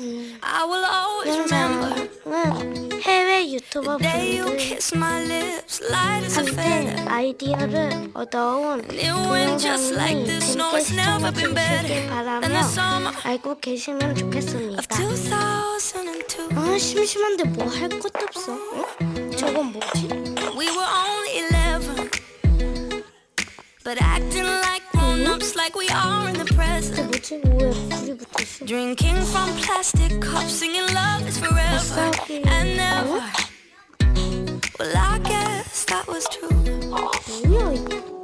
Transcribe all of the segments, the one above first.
I will always remember 영상은 해외 유튜버 the day you 분들 kissed my lips, light as a 한테 feather. 아이디어를 얻어온 동영상이 재밌게 시청해주시길 바라며 알고 계시면 좋겠습니다. of 2002. 아 심심한데 뭐 할 것도 없어. 응? 저건 뭐지? just like we are in the present. Drinking from plastic cups, singing love is forever and never. Well, I guess that was true. Really?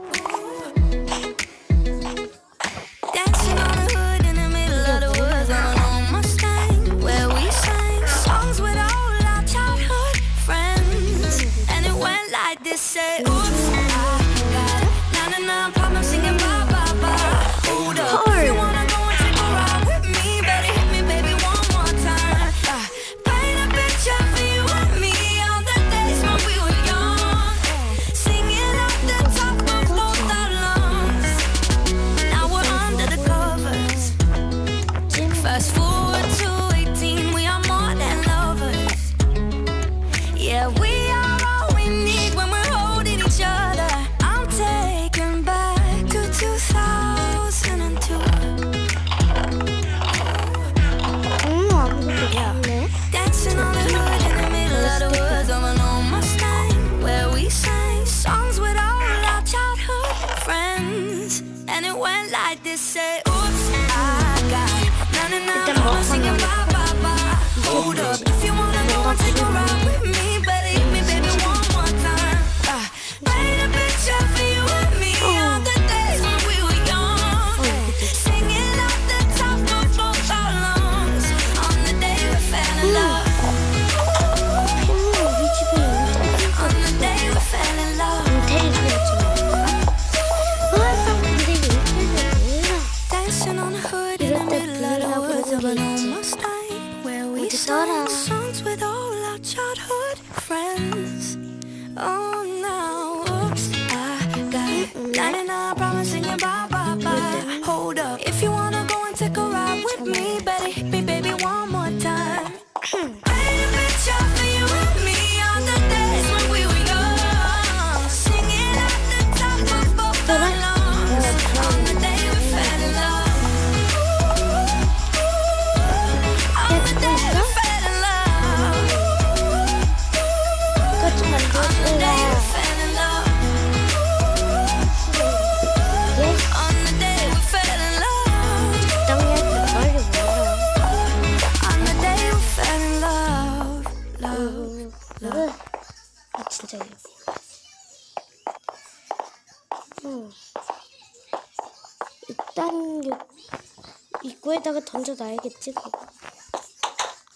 입구에다가 던져놔야겠지 그거.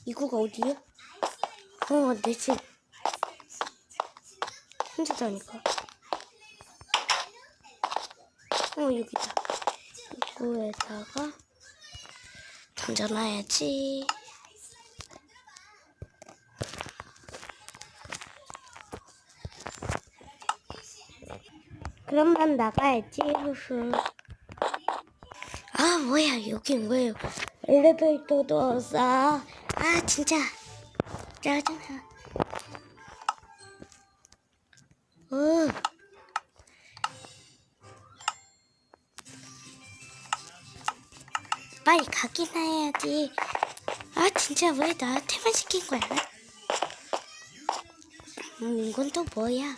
입구가 어디야? 어, 내 집. 혼자다니까. 어, 여기다. 입구에다가 던져놔야지. 그럼 난 나가야지. 후후. 아 뭐야 여긴 왜요? 엘리베이터도 없어. 아 진짜 짜증나. 어. 빨리 가긴 해야지. 아 진짜 왜 나한테만 시킨 거야? 음 이건 또 뭐야?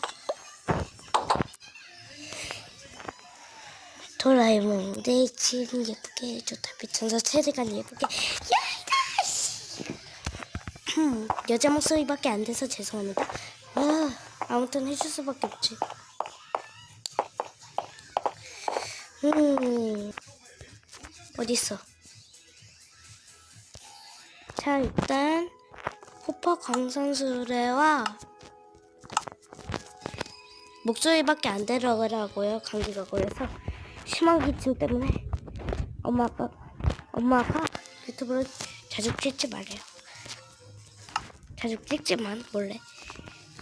도라에몽 내집 예쁘게 해줬다 비천사 세대간 예쁘게. 야 씨. 음, 여자 목소리밖에 안 돼서 죄송합니다. 아, 아무튼 해줄 수밖에 없지. 음 어딨어? 자 일단 호퍼 광선수레와 목소리밖에 안 들어가라고요 감기가 걸려서 심한 기침 때문에 엄마 아빠 엄마가 유튜브를 자주 찍지 말래요. 자주 찍지만 몰래.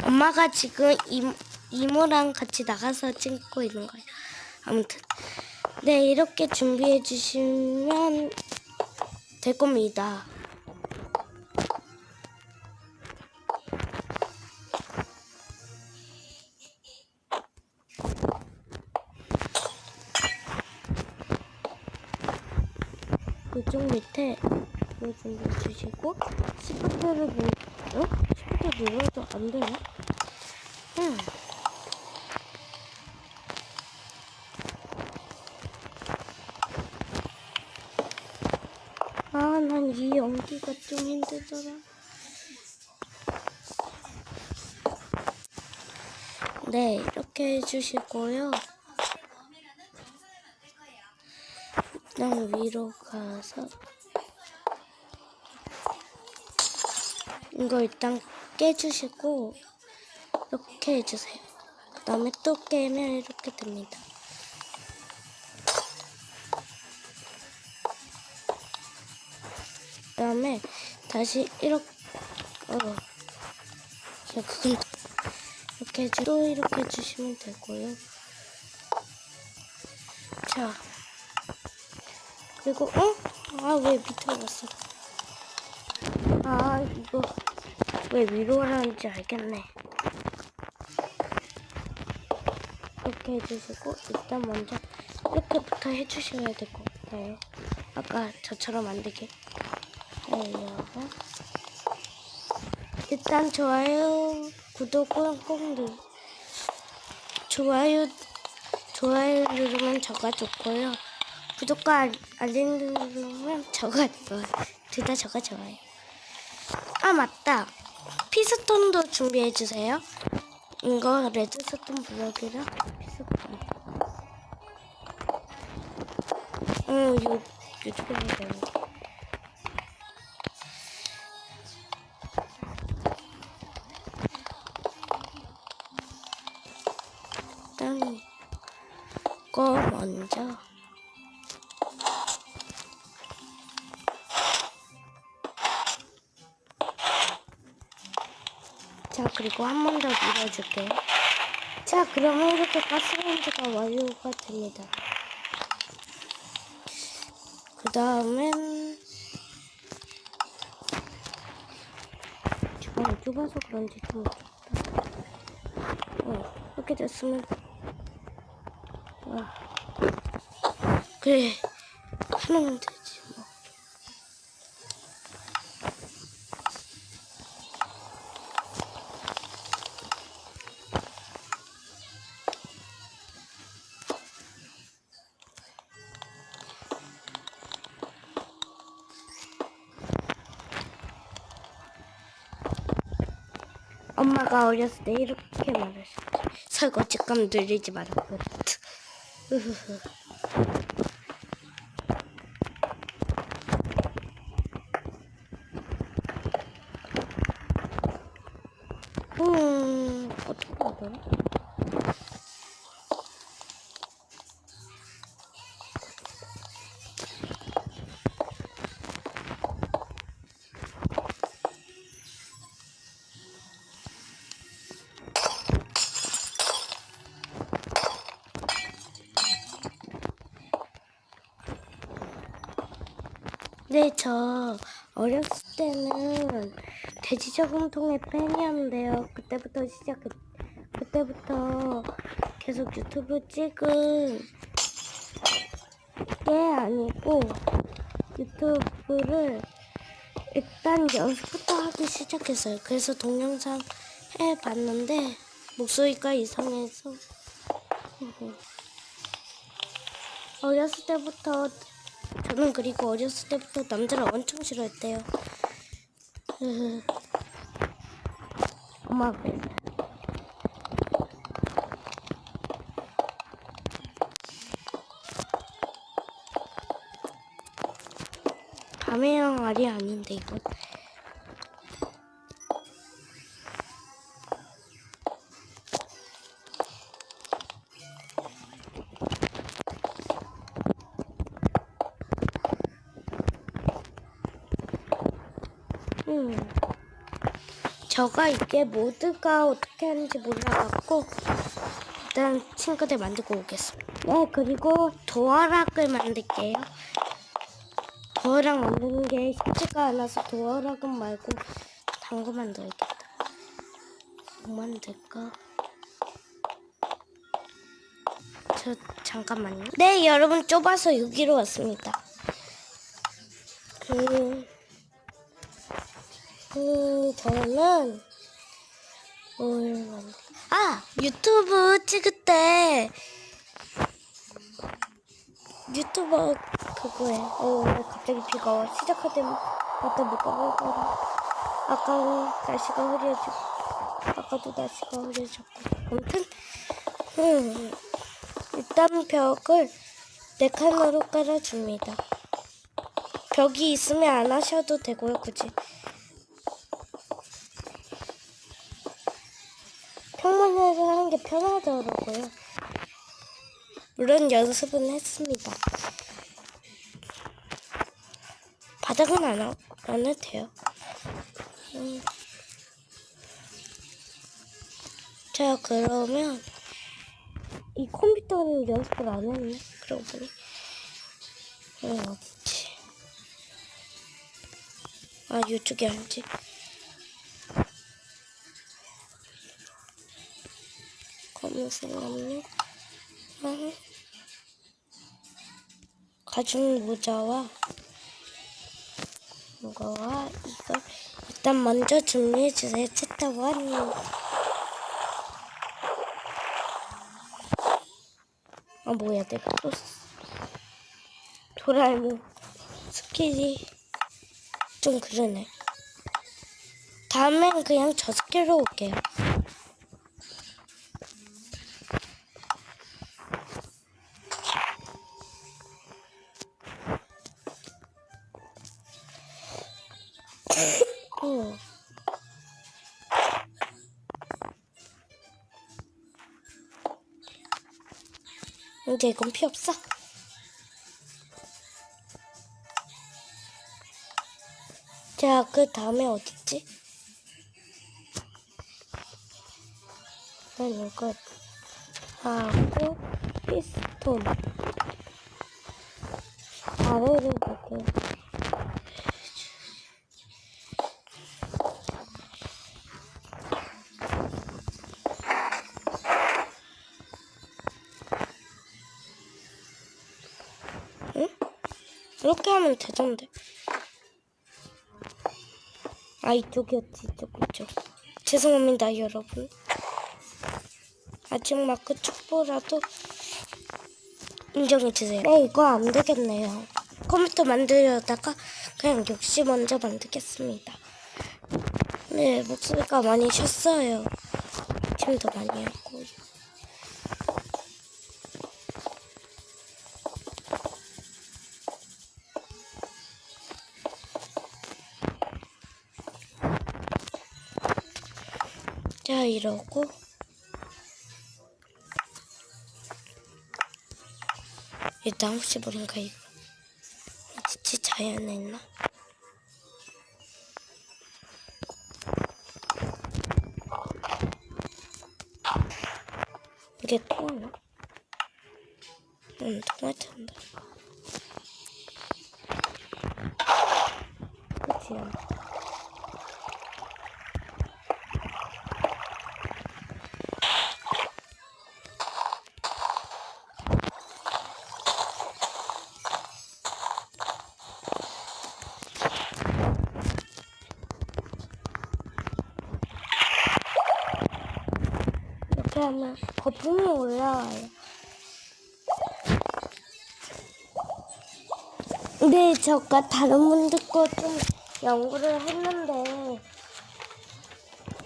엄마가 지금 임, 이모랑 같이 나가서 찍고 있는 거예요. 아무튼 네 이렇게 준비해 주시면 될 겁니다. 이거 좀 주시고 시프트를 누 어? 시프트 눌러도 안 되나? 응. 아, 난 이 연기가 좀 힘들더라. 네, 이렇게 해주시고요. 그다음 위로 가서 이거 일단 깨주시고 이렇게 해주세요. 그 다음에 또 깨면 이렇게 됩니다. 그 다음에 다시 이렇게 어 자, 그건 이렇게 해주 또 이렇게 해주시면 되고요. 자 그리고 어? 아 왜 밑으로 갔어? 아 이거 왜 위로 하라는지 알겠네. 이렇게 해주시고 일단 먼저 이렇게부터 해주셔야 될 것 같아요. 아까 저처럼 안 되게. 네, 이거. 일단 좋아요, 구독 꾹꾹 누. 좋아요, 좋아요 누르면 저가 좋고요. 구독과 알- 알림 누르면 저가 좋아요. 둘 다 저가 좋아요. 아 맞다. 피스톤도 준비해 주세요. 이거 레드스톤 블럭이랑 피스톤. 어, 요 요쪽에 해야 되는데. 번더 밀어줄게요. 자, 그러면 이렇게 가스레인지가 완료가 됩니다. 그 다음엔 주방이 좁아서 그런지 좀 좋다. 어, 이렇게 됐으면 와. 그래 하면 되지 뭐. 엄마가 어렸을 때 이렇게 말했어. 설거지감 늘리지 말라고. 음, 어떻게 하더 라? 네, 저 어렸을 때는 돼지 저금통의 팬이었는데요. 그때부터 시작, 그때부터 계속 유튜브 찍은 게 아니고 유튜브를 일단 연습부터 하기 시작했어요. 그래서 동영상 해봤는데 목소리가 이상해서 어렸을 때부터 저는 그리고 어렸을 때부터 남자를 엄청 싫어했대요. 그랬어요. 밤의 양알이 아닌데 이건. 음. 저가 이게 모드가 어떻게 하는지 몰라갖고 일단 친구들 만들고 오겠습니다. 네, 그리고 도어락을 만들게요. 도어락 만드는 게 쉽지가 않아서 도어락은 말고 단거 만들겠다. 뭐 만들까? 저 잠깐만요. 네, 여러분 좁아서 여기로 왔습니다. 음, 음, 저는 뭘? 아 유튜브 찍을 때 유튜버 그거에 어왜 갑자기 비가 와 시작할 때마다 뭐가 오더라 아까 날씨가 흐려지고 아까도 날씨가 흐려졌고 아무튼 음, 일단 벽을 네 칸으로 깔아줍니다. 벽이 있으면 안 하셔도 되고요, 굳이. 편하더라고요. 물론 연습은 했습니다. 바닥은 안, 하, 안 해도 돼요. 음. 자, 그러면 이 컴퓨터는 연습을 안 했네. 그러고 보니. 어? 아, 이쪽이 아니지. 남녀. 아, 가죽 모자와 이거와 이거 일단 먼저 준비해 주세요. 채타고 하니. 아 뭐야 내가 또 쓰- 도라에몽 스킬이 좀 그러네. 다음엔 그냥 저 스킬로 올게요. 이제 이건 필요 없어. 자, 그 다음에 어딨지? 난 이거 하고 피스톤 아래를 볼게 되던데. 아 이쪽이었지 이쪽 이쪽. 죄송합니다 여러분. 아직 마크 촉보라도 인정해 주세요. 네 이거 안 되겠네요. 컴퓨터 만들려다가 그냥 역시 먼저 만들겠습니다. 네 목소리가 많이 쉬었어요. 침도 많이 하고. 이러고 일단 혹시 모르니까 이거 어디지 자연에 있나? 하면 거품이 올라와요. 네, 저가 다른 분들 거 좀 연구를 했는데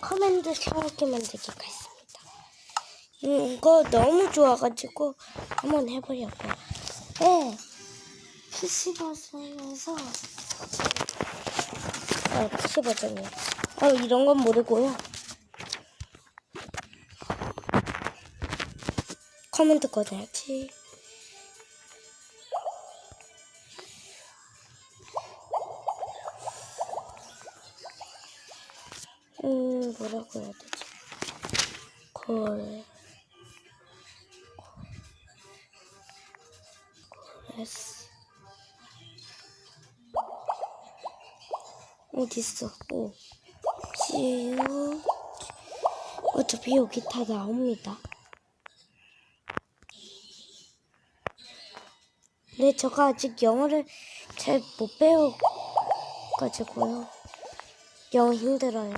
커맨드 샤워기 만들기가 있습니다. 음, 이거 너무 좋아가지고 한번 해보려고요. 네, PC 버전에서 아, PC 버전이요. 어, 이런 건 모르고요. 커맨드 꺼내야지. 음, 뭐라고 해야 되지? 콜. 콜레스. 어딨어? 오. 지우. 어차피 여기 다 나옵니다. 네, 제가 아직 영어를 잘 못 배우고 가지고요. 영 힘들어요.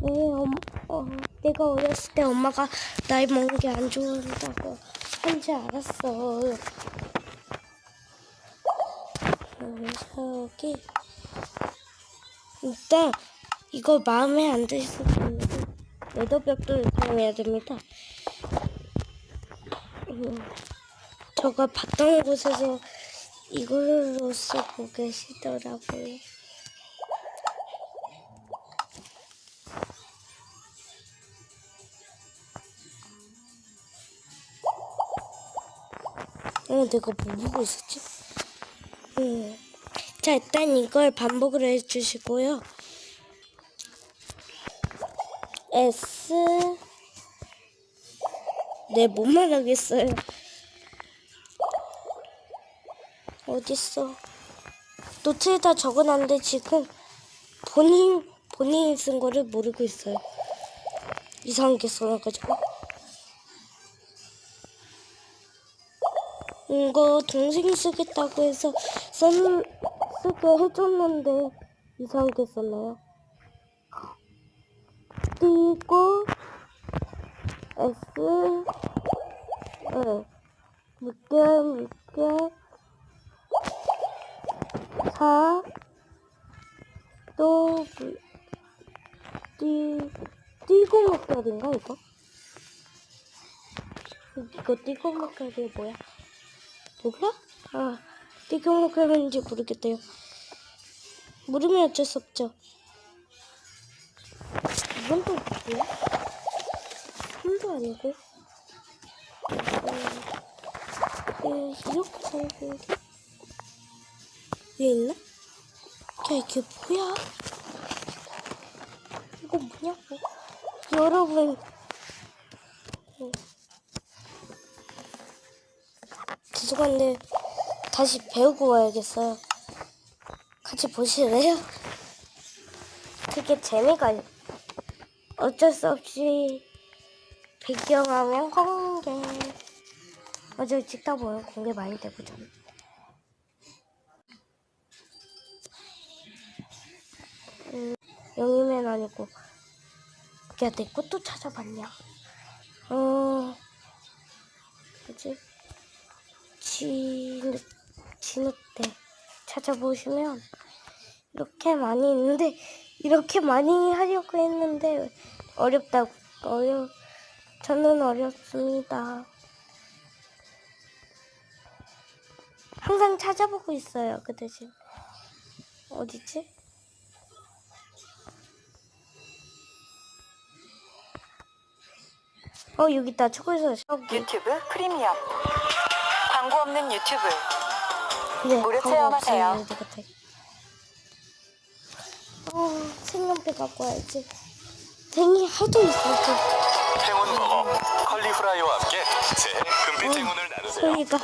네, 엄, 어, 내가 어렸을 때 엄마가 나이 먹는 게 안 좋다고 한지 알았어. 그래서 여기 일단 이거 마음에 안 분은 레더벽돌을 사용해야 됩니다. 음, 저가 봤던 곳에서 이걸로 쓰고 계시더라고요. 어, 내가 뭐 보고 있었지? 음. 자, 일단 이걸 반복을 해주시고요. S. 네, 못 말하겠어요. 어딨어? 노트에 다 적어놨는데 지금 본인, 본인이 쓴 거를 모르고 있어요. 이상하게 써놔가지고. 이거 동생이 쓰겠다고 해서 써, 쓰게 해줬는데 이상하게 썼나요? 띄고 S 네 물결 물결 4또 물, 띄, 띄고 물결인가 이거? 이거 띄고 물결이 뭐야? 몰라? 아, 띠경목 하는지 모르겠대요. 모르면 어쩔 수 없죠. 이건 또 뭐야? 3도 아니고. 음, 네, 이렇게 게 위에 있나? 야, 이게 뭐야? 이거 뭐냐고. 여러분. 음. 죄송한데 다시 배우고 와야겠어요. 같이 보실래요? 그게 재미가 어쩔 수 없이 배경화면 공개. 어제 찍다 보면 공개 많이 되거든. 음, 영이면 아니고 야, 내 것도 찾아봤냐? 어, 뭐지? 진흙, 진흙대 찾아보시면 이렇게 많이 있는데 이렇게 많이 하려고 했는데 어렵다고 어려 저는 어렵습니다. 항상 찾아보고 있어요. 그 대신 어디지? 어 여기 있다. 초콜릿 여기. 유튜브 프리미엄 광고 없는 유튜브 그래, 무료 체험하세요. 색연필 갖고 와야지. 댕이 하도 있어서 행운 버거 컬리프라이와 함께 새해 금빛 행운을 나누세요. 소리가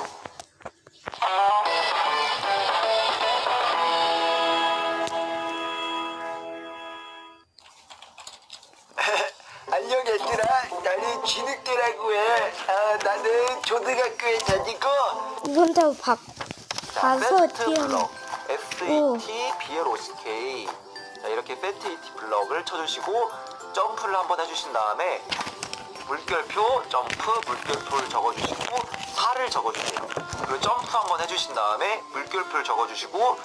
블럭을 쳐주시고 점프를 한번 해주신 다음에 물결표 점프 물결표를 적어주시고 4를 적어주세요 그리고 점프 한번 해주신 다음에 물결표를 적어주시고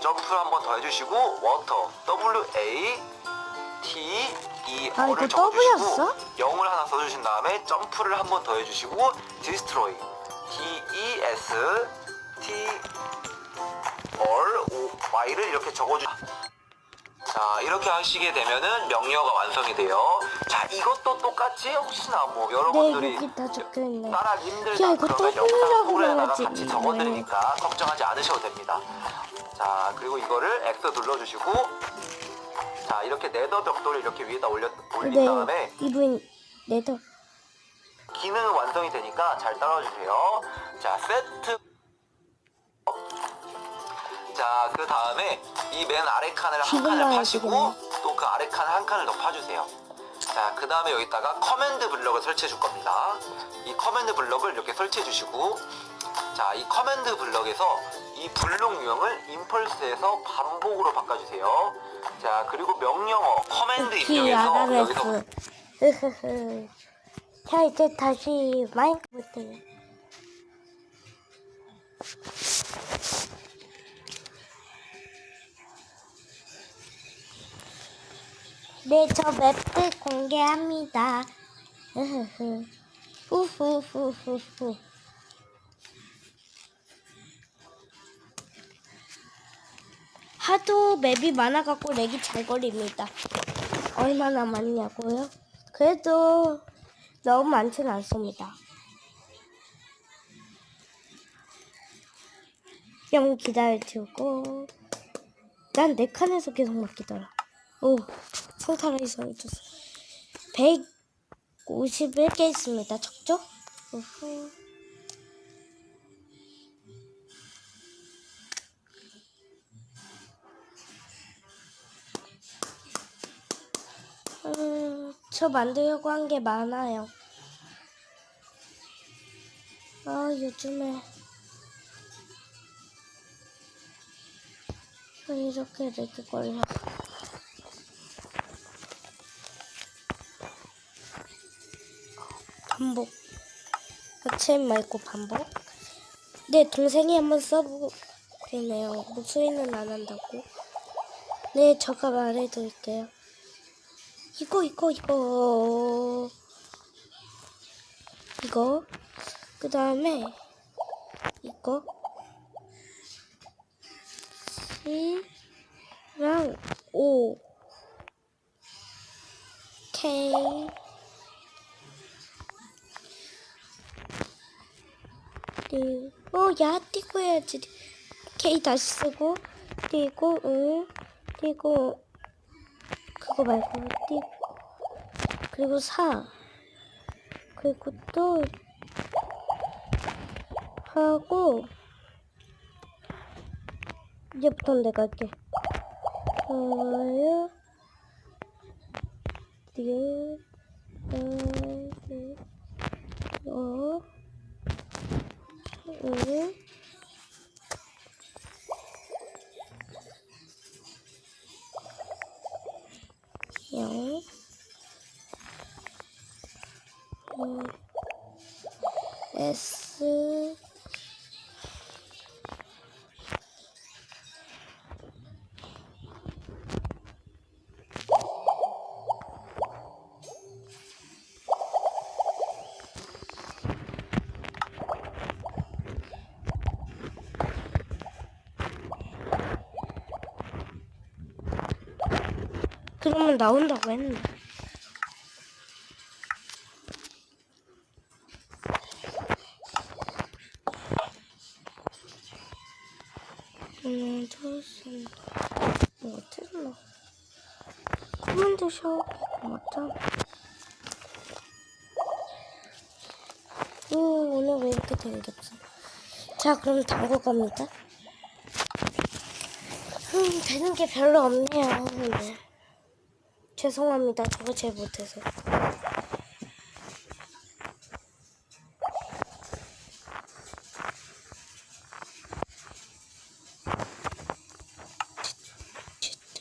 점프를 한번 더 해주시고 워터 W A T E 아, R을 적어주시고 W였어? 0을 하나 써주신 다음에 점프를 한번 더 해주시고 디스트로이 D E S T R O Y를 이렇게 적어주. 자 이렇게 하시게 되면은 명령어가 완성이 돼요. 자 이것도 똑같이 혹시나 뭐 네, 여러분들이 여기 다 적혀있네. 따라하기 힘들다 야, 이거 그러면 영상 말하지, 같이. 적어드리니까 걱정하지 않으셔도 됩니다. 자 그리고 이거를 X 눌러주시고 자 이렇게 네더 벽돌을 이렇게 위에다 올려 올린 네, 다음에 이분 네더. 기능은 완성이 되니까 잘 따라주세요. 자, 세트. 자, 그 다음에 이 맨 아래 칸을 한 칸을 파시고. 또 그 아래 칸을 한 칸을 더 파주세요. 자, 그 다음에 여기다가 커맨드 블럭을 설치해 줄 겁니다. 이 커맨드 블럭을 이렇게 설치해 주시고, 자, 이 커맨드 블럭에서 이 블록 유형을 임펄스에서 반복으로 바꿔주세요. 자, 그리고 명령어 커맨드 키 입력에서 여기서. 자 이제 다시 마인크래프트. 네, 저 맵도 공개합니다. 흐흐흐. 후후후후후. 하도 맵이 많아갖고 렉이 잘 걸립니다. 얼마나 많냐고요? 그래도 너무 많진 않습니다. 좀 기다려주고 난네 칸에서 계속 맡기더라. 오, 성타라이 소리줬어. 151개 있습니다. 적죠? 우후. 음, 저 만들려고 한 게 많아요. 아, 요즘에. 왜 이렇게 이렇게 걸려. 반복. 하체 말고 반복. 네, 동생이 한번 써보네요. 목소리는 안 한다고. 네, 제가 말해드릴게요. 이거 이거 이거 이거 그 다음에 이거 C랑 O K 그리고 야 띄고 해야지. K 다시 쓰고 띄고 응 띄고 그거 말고 띄 그리고 4 그리고 또 하고 이제부터 내가 할게. 좋아요. 띄 어, 응, 영, 음, S 그러면 나온다고 했는데. 둘셋 뭐 맞잖아 오 오늘 왜 이렇게 생겼어 자 그럼 담궈 갑니다. 음 되는 게 별로 없네요 오늘 죄송합니다 저거 제일 못해서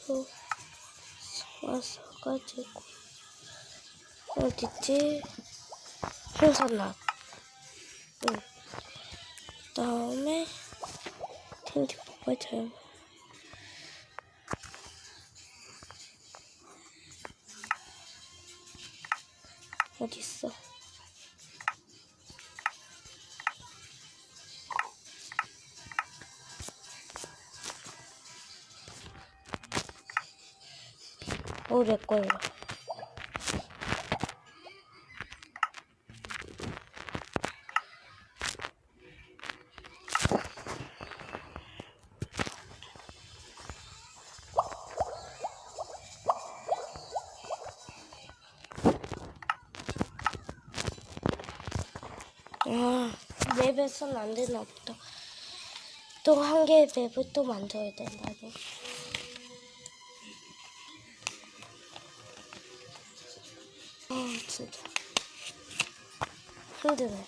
또 와서 가지고 어딨지? 홍산락 응. 다음에 텐디 폭발 잘 어딨어? 오래 걸려. 맵에서는 안 되나 보다. 또 한 개의 맵을 또 만들어야 된다고. 아 진짜 힘드네.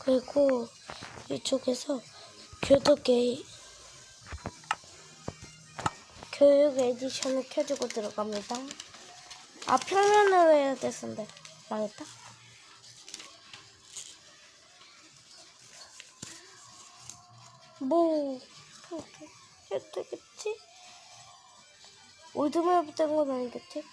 그리고 이쪽에서 교독의 교육 에디션을 켜주고 들어갑니다. 아 평면으로 해야 됐는데 망했다. 뭐 이렇게 해도 되겠지? 올드맵 된건 아니겠지?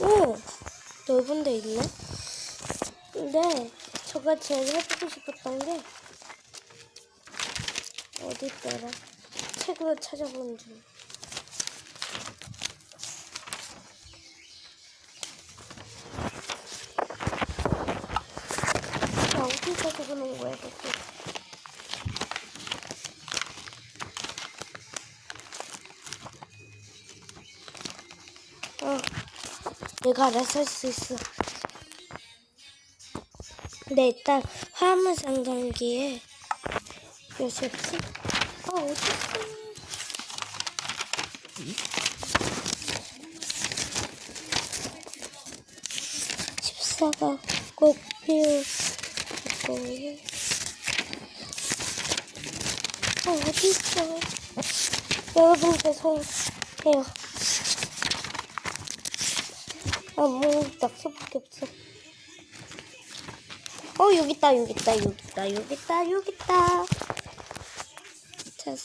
오! 넓은 데 있네? 근데 제가 제일 해보고 싶었던 게 어디 있더라? 책으로 찾아보는 중. 아, 어디 찾아보는 거야, 대체? 내가 알아서 할 수 있어. 근데 일단 화물 상단기에 몇이 없지? 아 어딨어? 집사가 꼭 필요할 거예요. 아 어딨어? 여러분 죄송해요. 아, 뭐, 낙서밖에 없어. 어, 여기 있다, 여기 있다, 여기 있다, 여기 있다, 여기 있다. 자,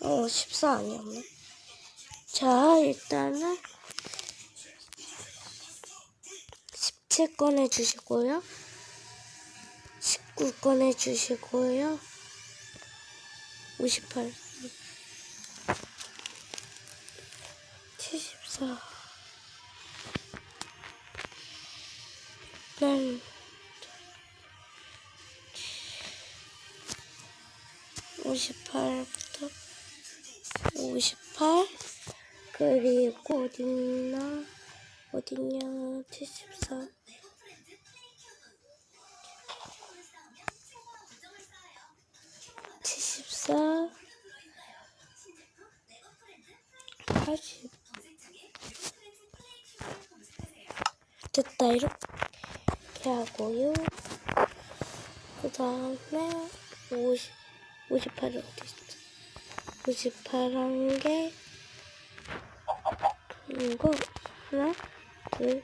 어, 14 아니었네. 자, 일단은 17 꺼내주시고요. 19 꺼내주시고요. 58. 74. 58부터 58 그리고 어딨나? 어딨냐? 74 74 80 됐다 이렇게 하고요. 그 다음에 50 58이 어디 있지? 58한 개 이거 하나 둘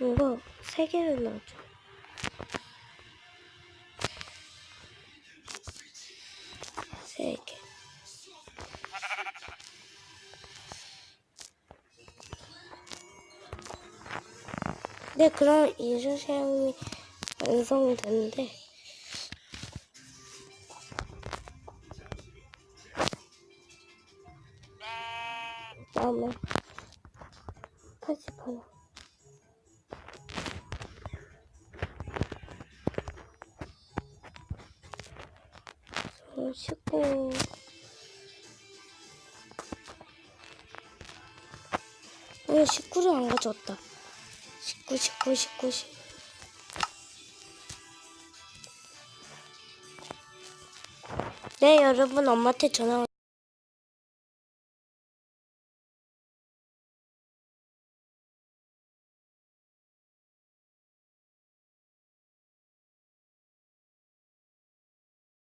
이거 세 개를 넣어줘 세 개. 네, 그럼 사용이 완성이 되는데. 다음에 다시 봐요. 손 씻고 왜 19를 안 가져왔다. 19 19 19 19 네, 여러분 엄마한테 전화